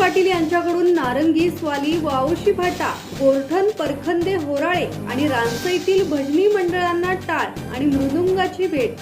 पाटील यांच्याकडून नारंगी स्वाली वावशी भाटा गोरठण परखंदे होराळे आणि रानसईतील भजनी मंडळांना टाळ आणि मृदुंगाची भेट.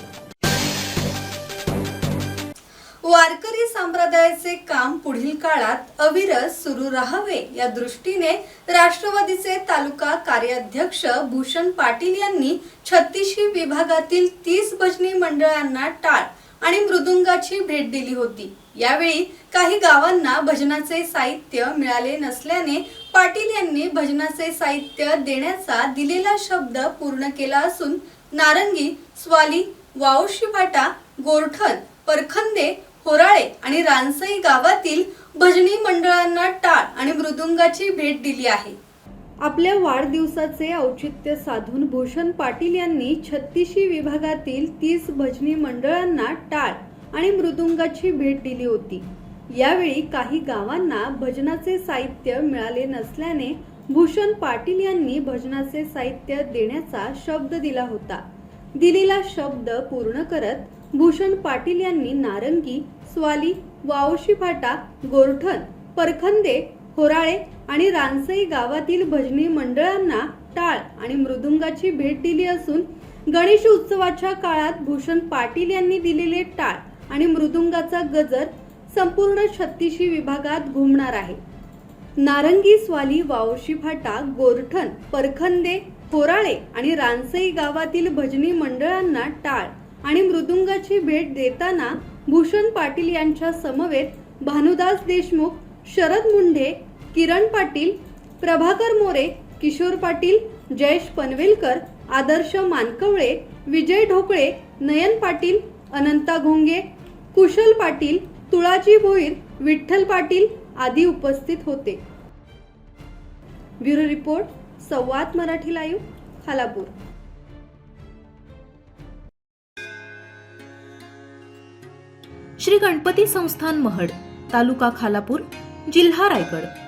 वारकरी संप्रदायाचे काम पुढील काळात अविरत सुरू राहावे या दृष्टीने राष्ट्रवादीचे तालुका कार्याध्यक्ष भूषण पाटील यांनी छत्तीशी विभागातील तीस भजनी मंडळांना टाळ आणि मृदुंगाची भेट दिली होती. यावेळी काही गावांना भजनाचे साहित्य मिळाले नसल्याने पाटील यांनी भजनाचे साहित्य देण्याचा दिलेला शब्द पूर्ण केला असून नारंगी स्वाली वावशी फाटा गोरठण परखंदे होराळे आणि रानसई गावातील भजनी मंडळांना टाळ आणि मृदुंगाची भेट दिली आहे. आपल्या वाढदिवसाचे औचित्य साधून भूषण पाटील यांनी छत्तीशी विभागातील तीस भजनी मंडळांना टाळ आणि मृदुंगाची भेट दिली होती. यावेळी काही गावांना भजनाचे साहित्य मिळाले नसल्याने भूषण पाटील यांनी भजनाचे साहित्य देण्याचा शब्द दिला होता. दिलेला शब्द पूर्ण करत भूषण पाटील यांनी नारंगी स्वाली वावशी फाटा गोरठण परखंदे होराळे आणि रानसई गावातील भजनी मंडळांना टाळ आणि मृदुंगाची भेट दिली असून गणेश उत्सवाच्या काळात भूषण पाटील यांनी दिलेले टाळ आणि मृदुंगाचा गजर संपूर्ण छत्तीशी विभागात घुमणार आहे. नारंगी स्वाली वावशी फाटा गोरठण परखंदे होराळे आणि रानसई गावातील भजनी मंडळांना टाळ आणि मृदुंगाची भेट देताना भूषण पाटील यांच्या समवेत भानुदास देशमुख शरद मुंढे किरण पाटील प्रभाकर मोरे किशोर पाटील जयेश पनवेलकर आदर्श मानकवळे विजय ढोकळे नयन पाटील अनंता घोंगे कुशल पाटील तुळाजी भोईर विठ्ठल पाटील आदी उपस्थित होते. ब्युरो रिपोर्ट संवाद मराठी लाईव्ह खालापूर. श्री गणपती संस्थान महड तालुका खालापूर जिल्हा रायगड.